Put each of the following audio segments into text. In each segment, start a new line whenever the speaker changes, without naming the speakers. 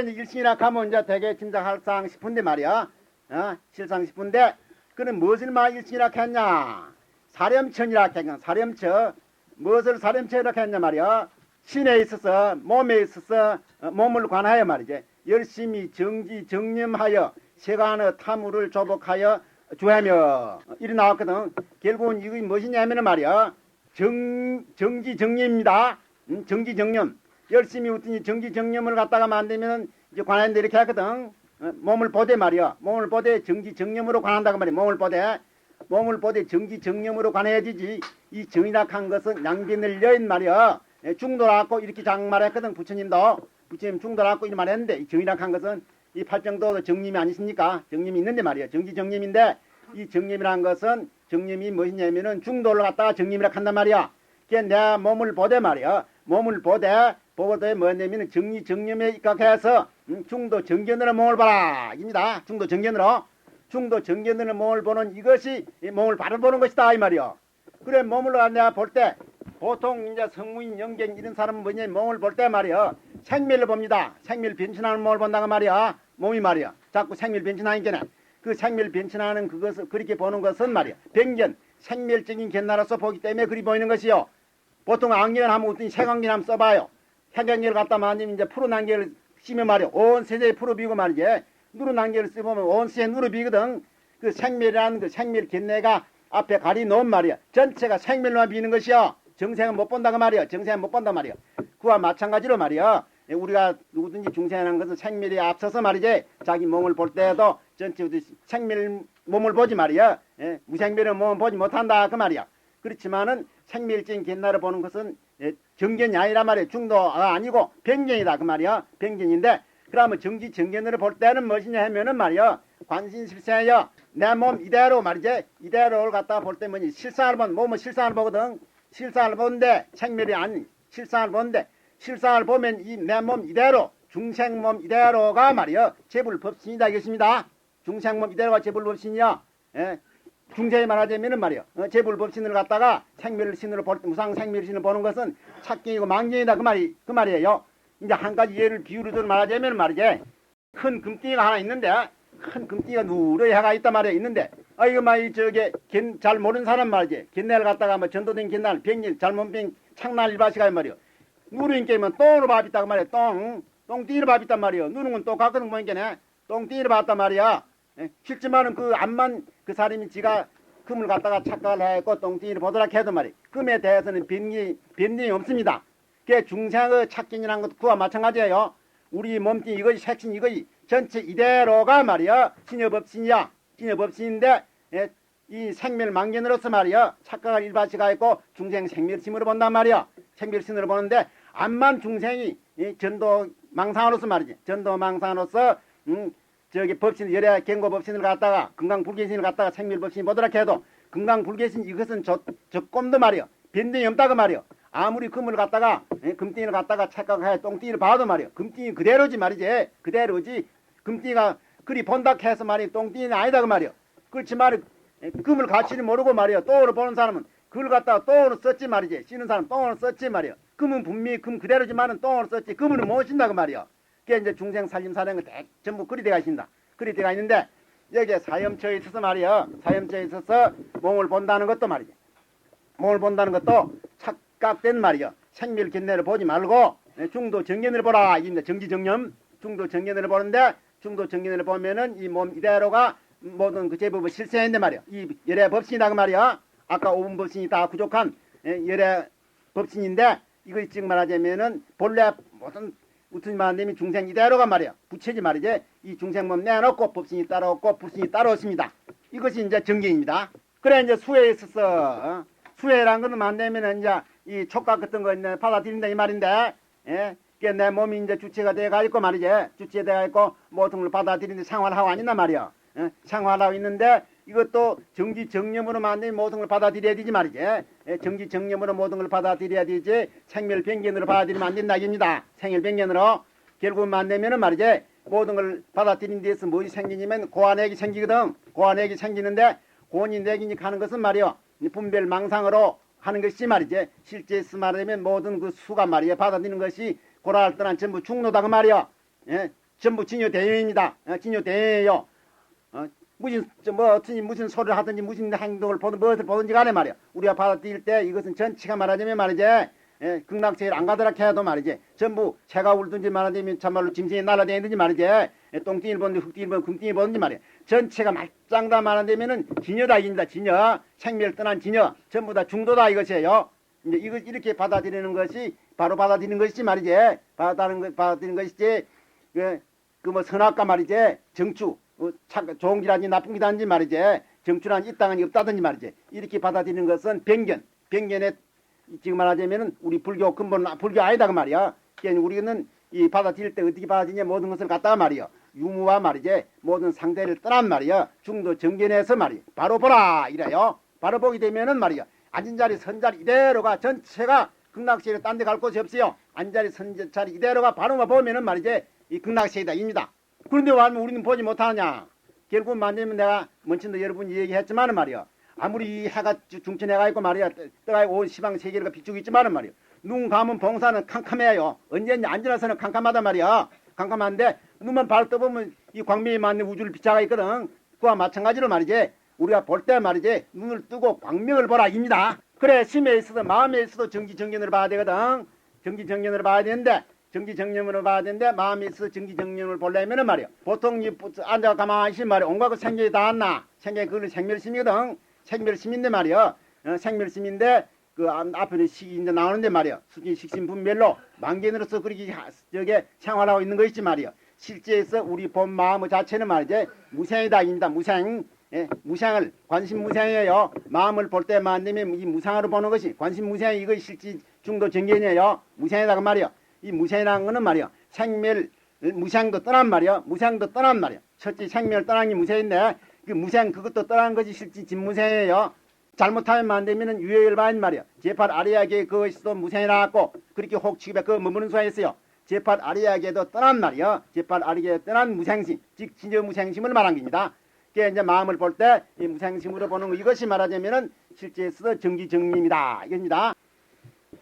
이제 일신이라 하면 이제 되게 짐작할상 싶은데 말이야. 어? 실상 싶은데 그는 무엇을 말 일신이라 했냐? 사렴천이라 했냐? 사렴처. 무엇을 사렴처라 했냐 말이야. 신에 있어서 몸에 있어서 어, 몸을 관하여 말이지. 열심히 정지 정념하여 세간의 탐우를 조복하여 주하며 이리 나왔거든. 결국은 이게 무엇이냐면은 말이야. 정 정지 정념입니다. 음, 정지 정념. 열심히 웃더니 정지 정념을 갖다가 만들면 이제 관하는데 이렇게 하거든. 어, 몸을 보되 말이야. 몸을 보되 정지 정념으로 관한다고 말이야. 몸을 보되 몸을 보되 정지 정념으로 관해야 되지. 이 정이락한 것은 양변을 여인 말이야. 예, 중도라고 이렇게 장말했거든. 부처님도 부처님 중도라고 이렇게 말했는데 이 정이락한 것은 이 팔정도 정님이 아니십니까? 정님이 있는데 말이야. 정지 정님인데 이 정님이란 것은 정님이 무엇이냐면은 중도를 갖다가 정님이라 한단 말이야. 그게 내 몸을 보되 말이야. 몸을 보되 보고도 뭐냐면은 정리 정념에 입각해서 음, 중도 정견으로 몸을 봐라. 입니다. 중도 정견으로. 중도 정견으로 몸을 보는 이것이 이 몸을 바로 보는 것이다. 이 말이야. 그래 몸을 내가 볼 때 보통 이제 성무인 영경 이런 사람은 뭐냐 몸을 볼 때 말이야. 생멸을 봅니다. 생멸 변신하는 몸을 본다고 말이야. 몸이 말이야. 자꾸 생멸 변신하니까 그 생멸 변신하는 그것을 그렇게 보는 것은 말이야. 변견 생멸적인 견나로서 보기 때문에 그리 보이는 것이요. 보통 안경을 하면 어떤 색안경 한번 써봐요. 색안경을 갖다 만지면 이제 푸른 안경을 쓰면 말이야. 온 세상에 푸르 비고 말이지. 누른 안경을 쓰면 온 세상에 누르 비거든. 그 생멸이라는 그 생멸 견내가 앞에 가리 놓은 말이야. 전체가 생멸만 비는 것이요. 정생은 못 본다고 말이야. 정생은 못 본다 말이야. 그와 마찬가지로 말이야. 예, 우리가 누구든지 중생하는 것은 생멸에 앞서서 말이지. 자기 몸을 볼 때에도 전체 생멸 몸을 보지 말이야. 예, 무생멸의 몸을 보지 못한다 그 말이야. 그렇지만은 생멸적인 견나를 보는 것은 예, 정견이 아니라 말이야. 중도가 아니고 변견이다 그 말이야. 변견인데 그러면 정지 정견으로 볼 때는 무엇이냐 하면은 말이야. 관신실세여 내몸 이대로 말이지. 이대로를 갖다가 볼 때 뭐니 실상을 본 몸은 실상을 보거든. 실상을 보는데 생멸이 아닌 실상을 보는데 실상을 보면 이 내 몸 이대로 중생 몸 이대로가 말이야. 제불법신이다 이것입니다. 중생 몸 이대로가 제불법신이야. 예? 중생이 말하자면은 말이요. 어, 제불법신을 갖다가 생멸신으로 볼 때, 무상 생멸신을 보는 것은 착경이고 망경이다. 그 말이 그 말이에요. 이제 한 가지 예를 비유로 말하자면 말이지. 큰 금띠가 하나 있는데 큰 금띠가 누르게 해가 있단 말이야. 있는데 아 이거 말이 저게 겐- 잘 모르는 사람 말이지. 겐날 갖다가 뭐 전도된 겐날 백일 잘못 빈 창날 일바시가 말이요. 누르인 게임은 똥으로 밥 있다고 말이야. 똥 똥띠로 밥 있단 말이요. 누른 건또 가끔 보니까네? 똥띠로 봤단 말이야. 예, 실지만은 그 암만 그 사람이 지가 금을 갖다가 착각을 해고 똥띠를 보더라 해도 말이야 금에 대해서는 변기 변동이 없습니다. 그게 중생의 착견이라는 것도 그와 마찬가지예요. 우리 몸뚱이 이것이 색신 이것이 전체 이대로가 말이야 신여법신이야. 신여법신인데 예, 이 생멸망견으로서 말이야 착각을 일바시가 있고 중생 생멸심으로 본단 말이야 생멸신으로 보는데 암만 중생이 이 전도 망상으로서 말이지. 전도 망상으로서 음, 저기 법신 열애 경고 법신을 갖다가 건강 불개신을 갖다가 생멸 법신이 보더라 해도 건강 불개신 이것은 저, 저 꼼도 말이야 변동이 없다고 말이야 아무리 금을 갖다가 예, 금띵을 갖다가 착각해 똥띵을 봐도 말이야 금띵이 그대로지 말이지. 그대로지. 금띵이가 그리 본다 해서 말이 똥띵이 아니다 그 말이야 그렇지 말이 예, 금을 가치를 모르고 말이야 똥으로 보는 사람은 그걸 갖다가 똥으로 썼지 말이지. 쓰는 사람 똥으로 썼지 말이야 금은 분명히 금 그대로지만은 똥으로 썼지. 금은 못 쓴다 그 말이야 그게 이제 중생 살림 사는 거 전부 그리 돼가 있습니다 그리 돼가 있는데 여기에 사염처에 있어서 말이야 사염처에 있어서 몸을 본다는 것도 말이지 몸을 본다는 것도 착각된 말이요. 생멸 견내를 보지 말고 네, 중도 정견을 보라. 입니다. 정지 정념. 중도 정견을 보는데 중도 정견을 보면은 이 몸 이대로가 모든 그 제법을 실세했는데 말이요. 이 열애 법신이다 그 말이야. 아까 오분 법신이 다 부족한 예, 열애 법신인데 이거 지금 말하자면은 본래 모든 무슨 말하면 중생 이대로가 말이야. 부채지 말이지. 이 중생 몸 내놓고 법신이 따로 없고 불신이 따로 없습니다. 이것이 이제 정견입니다. 그래 이제 수에 있어서 어? 수혜란 거는 만되면 이제 이 촉각 같은 거 이제 받아들인다 이 말인데, 예? 그게 내 몸이 이제 주체가 돼가 있고 말이지. 주체돼가 있고 모든 걸 받아들이는데 생활하고 아니나 말이야. 예? 생활하고 있는데 이것도 정지 정념으로 만든 모든 걸 받아들여야 되지 말이지. 예? 정지 정념으로 모든 걸 받아들여야 되지. 생멸 변견으로 받아들이면 안 된다 입니다. 생멸 변견으로 결국 만되면은 말이지. 모든 걸 받아들인 데서 무엇이 생기냐면 고안액이 생기거든. 고안액이 생기는데 고원이 내기니 가는 것은 말이요. 이 분별 망상으로 하는 것이 말이지 실제 말하면 모든 그 수가 말이야 받아들이는 것이 고라할 때는 전부 중노다 그 말이야 예? 전부 진요 대회입니다. 어, 진요 대회예요. 어, 무슨 저뭐 어떤 무슨 소리를 하든지 무슨 행동을 보든 무엇을 보든지 간에 말이야. 우리가 받아들일 때 이것은 전체가 말하자면 말이지. 예, 극락세일 안 가더라 해도 말이지. 전부 새가 울든지 말하자면 참말로 짐승이 날아다니든지 말이지. 예, 똥띠를 보든지 흙띠를 보든지 금띠를 보든지 말이야. 전체가 말짱 다 말하자면은 진여다 이깁니다. 진여. 생멸 떠난 진여. 전부 다 중도다 이것이에요. 이제 이거 이렇게 받아들이는 것이 바로 받아들이는 것이지 말이지. 받아들이는 것 받아들이는 것이지. 그그뭐 선악과 말이지. 정추. 어, 참, 좋은 기라든지 나쁜 기라든지 말이지. 정추란 이 땅은 없다든지 말이지. 이렇게 받아들이는 것은 변견. 변견에 지금 말하자면은 우리 불교 근본 불교 아니다 그 말이야. 그러니까 우리는 이 받아들일 때 어떻게 받아들이냐 모든 것을 갖다가 말이야. 유무와 말이지 모든 상대를 떠난 말이야. 중도 정견에서 말이야. 바로 보라 이래요. 바로 보게 되면은 말이야. 앉은 자리 선 자리 이대로가 전체가 극락시에 딴 데 갈 곳이 없어요. 앉은 자리 선 자리 이대로가 바로만 보면은 말이지 이 극락시이다 입니다. 그런데 왜 우리는 보지 못하느냐? 결국 만들면 내가 먼친도 여러분이 얘기했지만은 말이야. 아무리 이 해가 주- 중천해가 있고 말이야. 있고 온 시방 세계가 비추고 있지만은 말이야. 눈 감은 봉사는 캄캄해요. 언제든지 앉으라서는 캄캄하단 말이야. 캄캄한데 눈만 바로 떠보면 이 광명이 맞는 우주를 비춰가 있거든. 그와 마찬가지로 말이지. 우리가 볼 때 말이지. 눈을 뜨고 광명을 보라 입니다. 그래 심에 있어도 마음에 있어도 정지정견으로 봐야 되거든. 정지정견으로 봐야 되는데 정지정념으로 봐야 되는데 마음에 있어서 정지정념을 보려면 은 말이야. 보통 이 부- 앉아 가만히 있으면 말이야. 온갖 그 생각이 다 왔나. 생각이 그걸 생멸심이거든. 생멸심인데 말이야. 어, 생멸심인데 그 앞- 앞에 식이 이제 나오는데 말이야. 수기 식신 분별로 만견으로서 그렇게 하- 저게 생활하고 있는 것이지 말이야. 실제에서 우리 본 마음 자체는 말이지 무생이다 입니다. 무생. 예, 무상을 관심 무상이에요. 마음을 볼 때만 되면 이 무상으로 보는 것이 관심 무상 이것이 실제 중도 정견이에요. 무상이다가 말이야. 이 무상이라는 거는 말이야. 생멸 무상도 떠난 말이야. 무상도 떠난 말이야. 첫째 생멸 떠난 게 무상인데 그 무상 그것도 떠난 것이 실제 진무상이에요. 잘못하면 안 되면은 유해열반 말이야. 제팔 아리아게 그것도 무상이라고 그렇게 혹치기에 그 머무는 수가 있어요. 제팔 아리아게도 떠난 말이야. 제팔 아리아게 떠난 무상심, 즉 진저 무상심을 말한 겁니다. 그게 이제 마음을 볼 때 이 무상심으로 보는 거 이것이 말하자면은 실제에서 정기정립이다 이겁니다.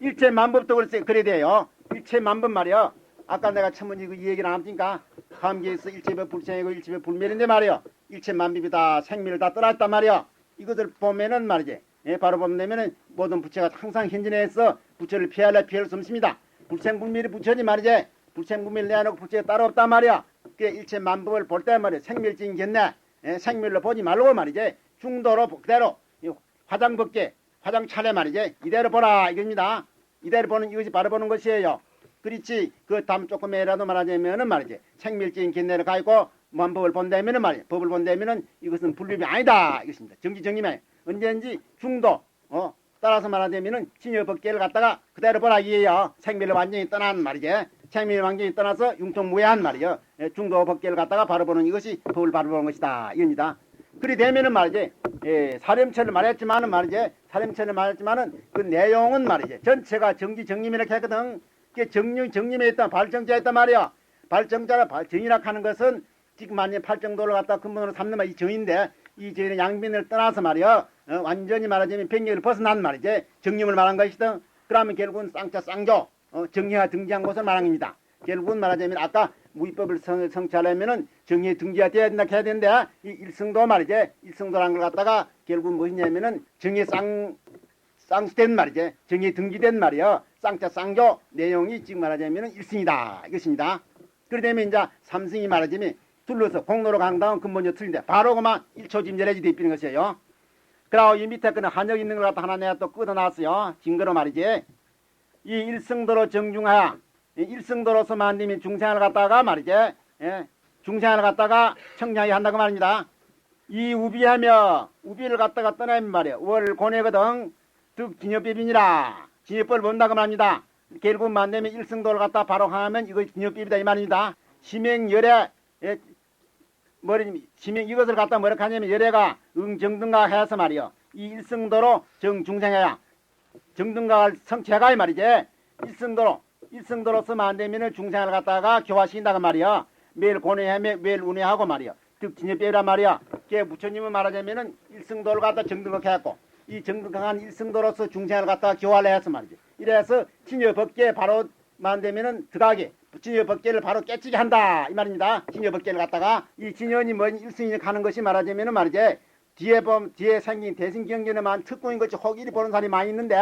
일체 만법도 그래 그래야 돼요. 일체 만법 말이야. 아까 내가 천문이 그 얘기를 안 합니까? 감기에서 일체별 불생이고 일체별 불멸인데 말이야. 일체 만법이다 생멸을 다 떠났단 말이야. 이것을 보면은 말이지. 예, 바로 보면은 모든 부처가 항상 현진해서 부처를 피하려 피할 수 없습니다. 불생불멸이 부처니 말이지. 불생불멸 내놓고 부처가 따로 없단 말이야. 그 일체 만법을 볼 때 말이야. 생멸증 겠네. 예, 생멸로 보지 말고 말이지. 중도로 그대로 이 화장 벗게 화장 차례 말이지. 이대로 보라 이겁니다. 이대로 보는 이것이 바로 보는 것이에요. 그렇지 그 다음 조금이라도 말하자면은 말이지 생멸적인 견내를 가지고 만법을 본다면은 말이야. 법을 본다면은 이것은 불법이 아니다. 이것입니다. 정지정림에 언제든지 중도 어 따라서 말하자면은 진여법계를 갖다가 그대로 보라 이에요. 생멸을 완전히 떠난 말이지. 생멸을 완전히 떠나서 융통무해한 말이요. 예, 중도 법계를 갖다가 바로 보는 이것이 법을 바로 보는 것이다. 이겁니다 그리 되면은 말이지 예, 사렴처를 말했지만은 말이지 사렴처를 말했지만은 그 내용은 말이지 전체가 정지 정림이라고 했거든 그게 정령 정림에 있다 발정자에 있단 말이야. 발정자라 발- 정이라 하는 것은 지금 만약 팔정도를 갖다 근본으로 삼는 말이 정인데 이 정의 양변을 떠나서 말이야. 어, 완전히 말하자면 병력을 벗어난 말이지. 정림을 말한 것이든 그러면 결국은 쌍자 쌍조 어, 정리가 등재한 것을 말한 겁니다. 결국은 말하자면 아까 무위법을 성, 성취하려면은 정리에 등재가 돼야 된다 해야 되는데 이 일성도 말이지. 일성도라는 걸 갖다가 결국 무엇이냐면은 정의 쌍 쌍수된 말이지. 정의 등기된 말이요. 쌍자 쌍조 내용이 지금 말하자면 일승이다 이것입니다. 그러다면 이제 삼승이 말하자면 둘러서 공로로 강당은 근본적으로 틀린데 바로 그만 1초 짐절해지 되는 것이에요. 그리고 이 밑에 그는 한역 있는 걸 갖다 하나 내가 또 끊어놨어요. 증거로 말이지. 이 일승도로 정중하야 이 일승도로서 만들면 중생을 갖다가 말이지. 예, 중생을 갖다가 청량히 한다고 말입니다. 이 우비하며 우비를 갖다가 떠나면 말이야. 월 고뇌거든. 득 진여법이니라. 진여법을 본다고 말합니다. 결국 만되면 일승도를 갖다 바로 하면 이거 진여법이다 이 말입니다. 심행열애 예, 머리 심행 이것을 갖다 뭐라 하냐면 열애가 응정등가 해서 말이요. 이 일승도로 정중생해야 정등가를 성취해가 이 말이지. 일승도로 안 되면은 중생을 갖다가 교화시킨다고 말이야. 매일 고뇌하며 매일 운해하고 말이야. 즉 진여법이란 말이야. 그 부처님은 말하자면은 일승도를 갖다 정등각해갖고 이 정등강한 일승도로서 중생을 갖다가 교화를 해서 말이지. 이래서 진여법계 바로 만되면은 들어가게 진여 법계를 바로 깨치게 한다 이 말입니다. 진여 법계를 갖다가 이 진여니 뭔 일승이 가는 것이 말하자면은 말이지 뒤에 범 뒤에 생긴 대승경전에만 특공인 것이 혹일이 보는 사람이 많이 있는데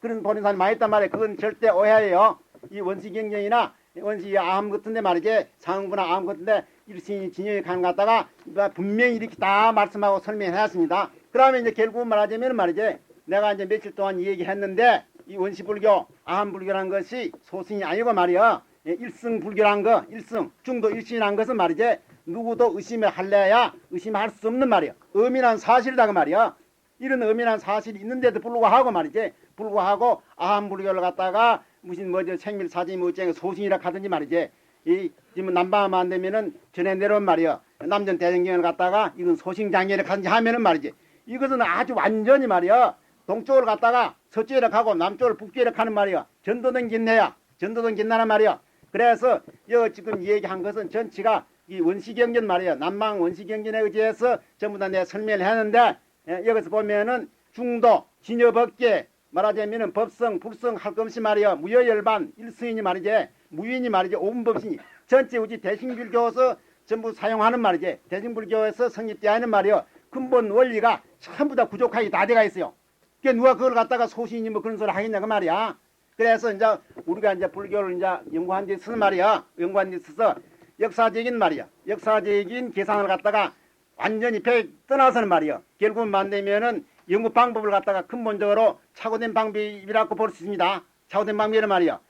그런 보는 사람이 많이 있단 말이에요. 그건 절대 오해예요. 이 원시경전이나 원시 암 같은데 말이지 상구나 암 같은데 일승이 진여에 가는 것 같다가 분명히 이렇게 다 말씀하고 설명했습니다. 그러면 이제 결국 말하자면 말이지 내가 이제 며칠 동안 이 얘기했는데 이 원시불교 아함불교라는 것이 소승이 아니고 말이야. 예, 일승불교란 거 일승 중도 일신이란 것은 말이지 누구도 의심을 할래야 의심할 수 없는 말이야. 엄연한 사실이다 그 말이야 이런 엄연한 사실이 있는데도 불구하고 말이지 불구하고 아함불교를 갖다가 무슨 뭐저 생밀사지 뭐 어쩌고 소승이라 하든지 말이지 이 지금 남방하면 안 되면은 전에 내려온 말이야 남전 대전경을 갖다가 이건 소승장애를 하든지 하면은 말이지 이것은 아주 완전히 말이야 동쪽으로 갔다가 서쪽으로 가고 남쪽으로 북쪽으로 가는 말이야 전도된 긴내야 전도된 긴나란 말이야 그래서 여 지금 얘기한 것은 전치가 이 원시경전 말이야 남방 원시경전에 의지해서 전부 다 내가 설명을 했는데 예, 여기서 보면은 중도 진여법계 말하자면은 법성 불성 할것 없이 말이야 무여열반 일승이니 말이지 무인이 말이지 오분법신이 전체 우리 대승불교에서 전부 사용하는 말이지 대승불교에서 성립되어 있는 말이야 근본 원리가 전부 다 부족하게 다 돼가 있어요. 그게 누가 그걸 갖다가 소신이 뭐 그런 소리 하겠냐 그 말이야. 그래서 이제 우리가 이제 불교를 이제 연구한 데 있어서 말이야. 연구한 데 있어서 역사적인 말이야. 역사적인 계산을 갖다가 완전히 배 떠나서는 말이야. 결국 만되면은 연구 방법을 갖다가 근본적으로 착오된 방법이라고 볼 수 있습니다. 착오된 방법이란 말이야.